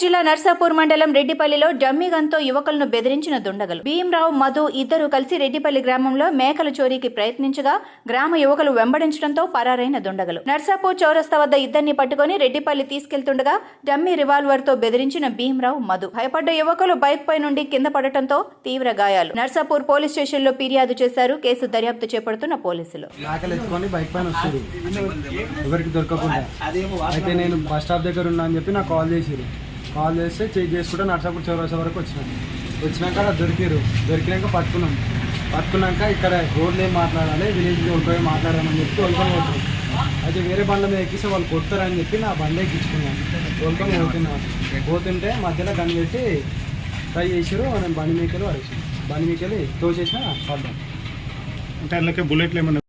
జిల్లా నర్సాపూర్ మండలం రెడ్డిపల్లిలో డమ్మీ గన్తో యువకులను బెదిరించిన దుండగలు. భీమరావు మధు ఇద్దరు కలిసి రెడ్డిపల్లి గ్రామంలో మేకల చోరీకి ప్రయత్నించగా గ్రామ యువకులు వెంబడించడంతో పరారైన దుండగలు. నర్సాపూర్ చౌరస్తా వద్ద ఇద్దరిని పట్టుకుని రెడ్డిపల్లి తీసుకెళ్తుండగా డమ్మీ రివాల్వర్తో బెదిరించిన భీమరావు మధు. భయపడ్డ యువకులు బైక్ పై నుండి కింద పడటంతో తీవ్ర గాయాలు. నర్సాపూర్ పోలీస్ స్టేషన్లో ఫిర్యాదు చేశారు. కేసు దర్యాప్తు చేపడుతున్న పోలీసులు. దొరకకుండా. అయితే నేను బస్ స్టాప్ దగ్గర ఉన్నా అని చెప్పి నాకు కాల్ చేసిరు కాల్ చేస్తే చెక్ చేసుకుంటే నర్సాపూర్ చౌరాస వరకు వచ్చినాం. వచ్చినాక అలా దొరికిరు దొరికినాక పట్టుకున్నాం. పట్టుకున్నాక ఇక్కడ రోడ్లు ఏం మాట్లాడాలి విలేజ్లో ఉంటే మాట్లాడామని చెప్పి తోలుకొని పోతున్నాం అయితే వేరే బండ్ల మీద ఎక్కిస్తే వాళ్ళు కొడతారని చెప్పి నా బండి ఎక్కించుకున్నాను తోలుకొని పోతున్నాను పోతుంటే మధ్యలో కనిపెట్టి ట్రై చేసారు నేను బండి మీకలు పడేసాను. బండి మీకెళ్ళి తోచేసిన పడ్డాం. అంటే అందులోకి బుల్లెట్లు ఏమన్నా